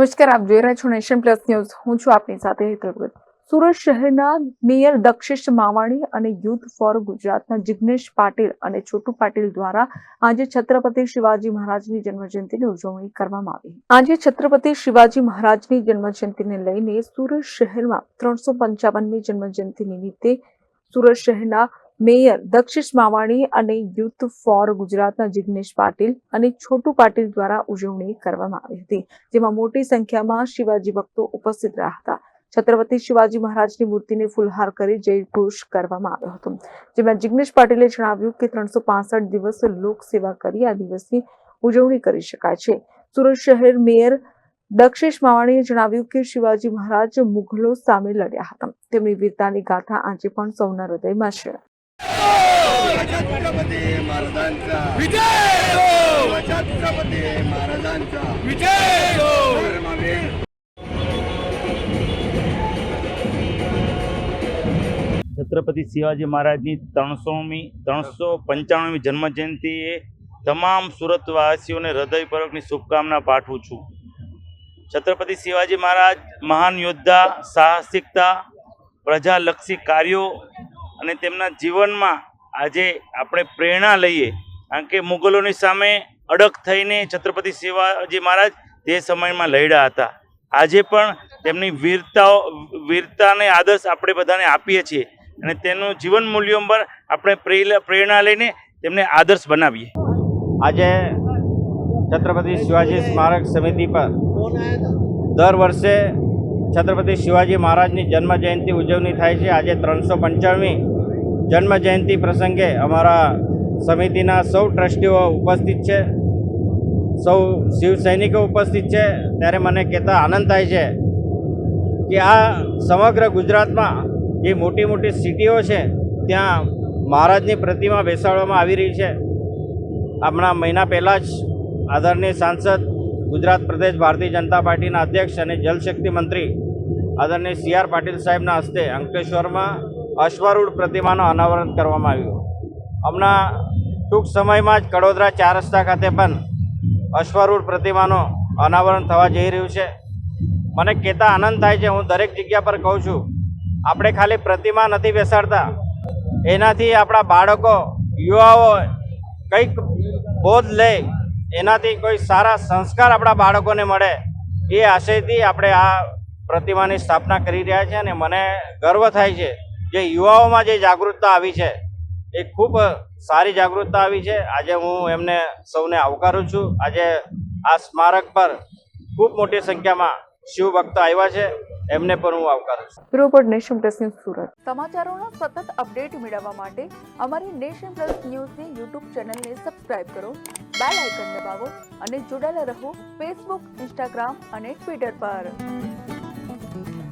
નમસ્કાર, આપ જોઈ રહ્યા છો નેશન પ્લસ ન્યૂઝ. હું છું આપની સાથે હેતલગત સુરત શહેરના મેયર દક્ષિશ માવાણી અને યુથ ફોર ગુજરાતના જિગ્નેશ પાટીલ અને છોટુ પાટીલ દ્વારા આજે છત્રપતિ શિવાજી મહારાજની જન્મજયંતિની ઉજવણી કરવામાં આવી. આજે છત્રપતિ શિવાજી મહારાજની જન્મજયંતિને લઈને સુરત શહેરમાં ત્રણસો પંચાવનમી જન્મજયંતિ નિમિત્તે સુરત શહેરના મેયર દક્ષિશ માવાણી અને યુથ ફોર ગુજરાતના જિગ્નેશ પાટીલ અને છોટુ પાટીલ દ્વારા ઉજવણી કરવામાં આવી હતી, જેમાં મોટી સંખ્યામાં શિવાજી ભક્તો ઉપસ્થિત રહ્યા હતા. છત્રપતિ શિવાજી મહારાજની મૂર્તિને ફુલહાર કરી જયઘોષ કરવામાં આવ્યો હતો. જેમાં જિગ્નેશ પાટીલે જણાવ્યું કે ત્રણસો દિવસ લોક સેવા કરી આ દિવસની ઉજવણી કરી શકાય છે. સુરત શહેર મેયર દક્ષિશ માવાણીએ જણાવ્યું કે શિવાજી મહારાજ મુઘલો સામે લડ્યા હતા. તેમની વીરતાની ગાથા આજે પણ સૌના હૃદયમાં છે. छत्रपती महाराजांचा विजय हो छत्रपती महाराजांचा विजय हो धर्मवीर છત્રપતિ શિવાજી મહારાજની ત્રણસોમી ત્રણસો પંચાણુંમી જન્મજયંતિએ તમામ સુરતવાસીઓને હૃદયપૂર્વકની શુભકામના પાઠવું છું છત્રપતિ શિવાજી મહારાજ મહાન યોદ્ધા સાહસિકતા પ્રજાલક્ષી કાર્યો અને તેમના જીવનમાં આજે આપણે પ્રેરણા લઈએ. કારણ કે મુગલોની સામે અડગ થઈને છત્રપતિ શિવાજી મહારાજ તે સમયમાં લડ્યા હતા. આજે પણ તેમની વીરતાઓ, વીરતાને આદર્શ આપણે બધાને આપીએ છીએ. અને તેનું જીવન મૂલ્યો પર આપણે પ્રેર- પ્રેરણા લઈને તેમને આદર્શ બનાવીએ. આજે છત્રપતિ શિવાજી સ્મારક સમિતિ પર દર વર્ષે છત્રપતિ શિવાજી મહારાજની જન્મ જયંતિ ઉજવણી થાય છે. આજે ત્રણસો પંચાણમી જન્મ જયંતિ પ્રસંગે અમારા સમિતિના સૌ ટ્રસ્ટીઓ ઉપસ્થિત છે. સૌ શિવ સૈનિકો ઉપસ્થિત છે. ત્યારે મને કહેતા આનંદ થાય છે કે આ સમગ્ર ગુજરાતમાં જે મોટી મોટી સિટીઓ છે, ત્યાં મહારાજની પ્રતિમા બેસાડવામાં આવી રહી છે. હમણાં મહિના પહેલાં જ આદરણીય સાંસદ ગુજરાત પ્રદેશ ભારતીય જનતા પાર્ટીના અધ્યક્ષ અને જલશક્તિ મંત્રી આદરણીય સી આર પાટીલ સાહેબના હસ્તે અંકલેશ્વરમાં અશ્વારૂઢ પ્રતિમાનું અનાવરણ કરવામાં આવ્યું. હમણાં ટૂંક સમયમાં જ કડોદરા ચાર રસ્તા ખાતે પણ અશ્વારૂઢ પ્રતિમાનું અનાવરણ થવા જઈ રહ્યું છે. મને કહેતા આનંદ થાય છે, હું દરેક જગ્યા પર કહું છું, આપણે ખાલી પ્રતિમા નથી બેસાડતા. એનાથી આપણા બાળકો, યુવાઓ કંઈક બોધ લે, એનાથી કોઈ સારા સંસ્કાર આપણા બાળકોને મળે, એ આશયથી આપણે આ પ્રતિમાની સ્થાપના કરી રહ્યા છે અને મને ગર્વ થાય છે જે યુવાઓમાં જે જાગૃતતા આવી છે એ ખૂબ સારી જાગૃતતા આવી છે. આજે હું એમને સૌને આવકારું છું. આજે આ સ્મારક પર ખૂબ મોટી સંખ્યામાં શિવ ભક્તો આવ્યા છે. એમને પણ હું આવકારું છું. Bureau nation plus news Surat. સમાચારોના સતત અપડેટ મેળવવા માટે અમારી નેશન પ્લસ ન્યૂઝની યુટ્યુબ ચેનલને સબસ્ક્રાઇબ કરો બેલ આઇકન દબાવો અને જોડાયેલા રહો ફેસબુક ઇન્સ્ટાગ્રામ અને ટ્વિટર પર. Bye.